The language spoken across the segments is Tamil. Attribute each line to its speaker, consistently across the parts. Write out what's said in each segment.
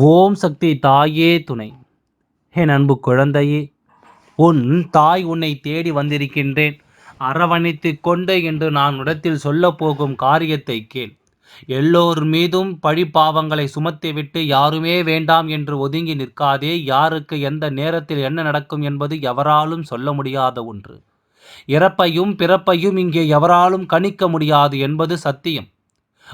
Speaker 1: ஓம் சக்தி தாயே துணை. என் அன்பு குழந்தையே உன் தாய் உன்னை தேடி வந்திருக்கின்றேன். அரவணைத்து கொண்டு என்று நான் இடத்தில் சொல்லப்போகும் காரியத்தை கேள். எல்லோர் மீதும் பழி பாவங்களை சுமத்திவிட்டு யாருமே வேண்டாம் என்று ஒதுங்கி நிற்காதே யாருக்கு எந்த நேரத்தில் என்ன நடக்கும் என்பது எவராலும் சொல்ல முடியாத ஒன்று. இறப்பையும் பிறப்பையும் இங்கே எவராலும் கணிக்க முடியாது என்பது சத்தியம்.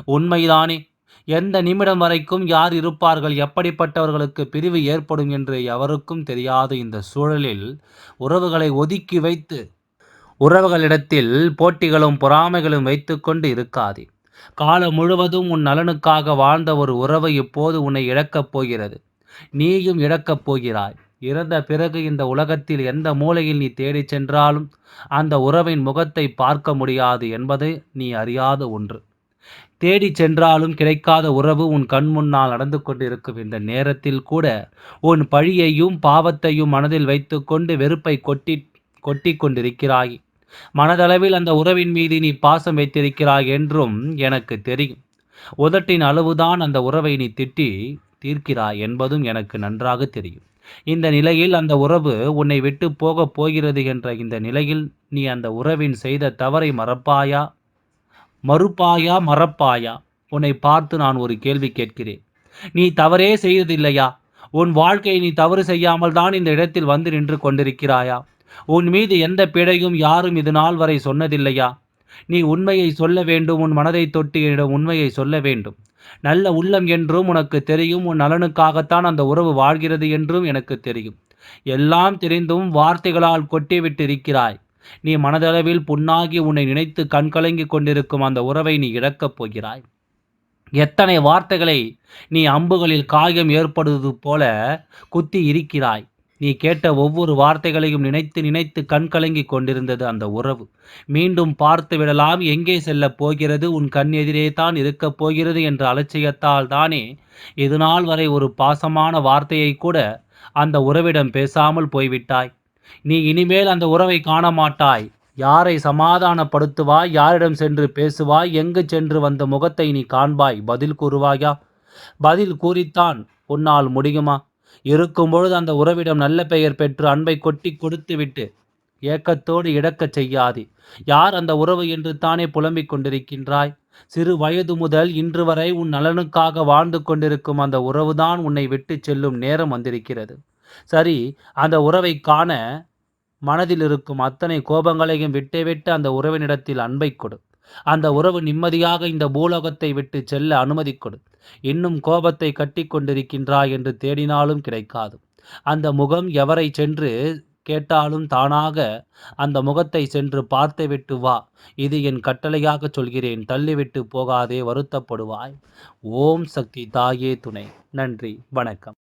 Speaker 1: உண்மைதானே? எந்த நிமிடம் வரைக்கும் யார் இருப்பார்கள் எப்படிப்பட்டவர்களுக்கு பிரிவு ஏற்படும் என்று எவருக்கும் தெரியாத இந்த சூழலில் உறவுகளை ஒதுக்கி வைத்து உறவுகளிடத்தில் போட்டிகளும் பொறாமைகளும் வைத்துக்கொண்டு இருக்காதே. காலம் முழுவதும் உன் நலனுக்காக வாழ்ந்த ஒரு உறவை இப்போது உன்னை இழக்கப் போகிறது. நீயும் இழக்கப் போகிறாய். இறந்த பிறகு இந்த உலகத்தில் எந்த மூலையில் நீ தேடிச் சென்றாலும் அந்த உறவின் முகத்தை பார்க்க முடியாது என்பது நீ அறியாத ஒன்று. தேடி சென்றாலும் கிடைக்காத உறவு உன் கண் முன்னால் நடந்து கொண்டிருக்கும் இந்த நேரத்தில் கூட உன் பழியையும் பாவத்தையும் மனதில் வைத்துக்கொண்டு வெறுப்பை கொட்டி கொட்டி கொண்டிருக்கிறாய். மனதளவில் அந்த உறவின் மீது நீ பாசம் வைத்திருக்கிறாய் என்றும் எனக்கு தெரியும். உதட்டின் அளவுதான் அந்த உறவை நீ திட்டி தீர்க்கிறாய் என்பதும் எனக்கு நன்றாக தெரியும். இந்த நிலையில் அந்த உறவு உன்னை விட்டு போகப் போகிறது என்ற இந்த நிலையில் நீ அந்த உறவின் செய்த தவறை மறப்பாயா? மறுப்பாயா மறப்பாயா? உன்னை பார்த்து நான் ஒரு கேள்வி கேட்கிறேன். நீ தவறே செய்ததில்லையா? உன் வாழ்க்கையை நீ தவறு செய்யாமல் தான் இந்த இடத்தில் வந்து நின்று கொண்டிருக்கிறாயா? உன் மீது எந்த பிழையும் யாரும் இது நாள் வரை சொன்னதில்லையா? நீ உண்மையை சொல்ல வேண்டும் உன் மனதை தொட்டு என்னிடம் உண்மையை சொல்ல வேண்டும். நல்ல உள்ளம் என்றும் உனக்கு தெரியும் உன் நலனுக்காகத்தான் அந்த உறவு வாழ்கிறது என்றும் எனக்கு தெரியும். எல்லாம் தெரிந்தும் வார்த்தைகளால் கொட்டிவிட்டிருக்கிறாய். நீ மனதளவில் புண்ணாகி உன்னை நினைத்து கண்கலங்கி கொண்டிருக்கும் அந்த உறவை நீ இழக்கப் போகிறாய். எத்தனை வார்த்தைகளை நீ அம்புகளில் காயம் ஏற்படுவது போல குத்தி இருக்கிறாய். நீ கேட்ட ஒவ்வொரு வார்த்தைகளையும் நினைத்து நினைத்து கண்கலங்கி கொண்டிருந்தது அந்த உறவு. மீண்டும் பார்த்து விடலாம் எங்கே செல்லப் போகிறது உன் கண் எதிரே தான் இருக்கப் போகிறது என்ற அலட்சியத்தால் தானே இதுநாள் வரை ஒரு பாசமான வார்த்தையை கூட அந்த உறவிடம் பேசாமல் போய்விட்டாய். நீ இனிமேல் அந்த உறவை காண மாட்டாய் யாரை சமாதானப்படுத்துவாய் யாரிடம் சென்று பேசுவாய் எங்கு சென்று வந்த முகத்தை நீ காண்பாய். பதில் கூறுவாயா? பதில் கூறித்தான். உன்னால் முடியுமா? இருக்கும் பொழுது அந்த உறவிடம் நல்ல பெயர் பெற்று அன்பை கொட்டி கொடுத்துவிட்டு ஏக்கத்தோடு இடக்கச் செய்யாதே. யார் அந்த உறவு என்று தானே புலம்பிக் கொண்டிருக்கின்றாய்? சிறு வயது முதல் இன்று வரை உன் நலனுக்காக வாழ்ந்து கொண்டிருக்கும் அந்த உறவுதான் உன்னை விட்டு செல்லும் நேரம் வந்திருக்கிறது. சரி அந்த உறவை காண மனதில் இருக்கும் அத்தனை கோபங்களையும் விட்டே விட்டு அந்த உறவினிடத்தில் அன்பை கொடு. அந்த உறவு நிம்மதியாக இந்த பூலோகத்தை விட்டு செல்ல அனுமதி கொடு. இன்னும் கோபத்தை கட்டி கொண்டிருக்கின்றாய் என்று தேடினாலும் கிடைக்காது. அந்த முகம் எவரை சென்று கேட்டாலும் தானாக அந்த முகத்தை சென்று பார்த்துவிட்டு வா. இது என் கட்டளையாக சொல்கிறேன் தள்ளிவிட்டு போகாதே வருத்தப்படுவாய். ஓம் சக்தி தாயே துணை. நன்றி வணக்கம்.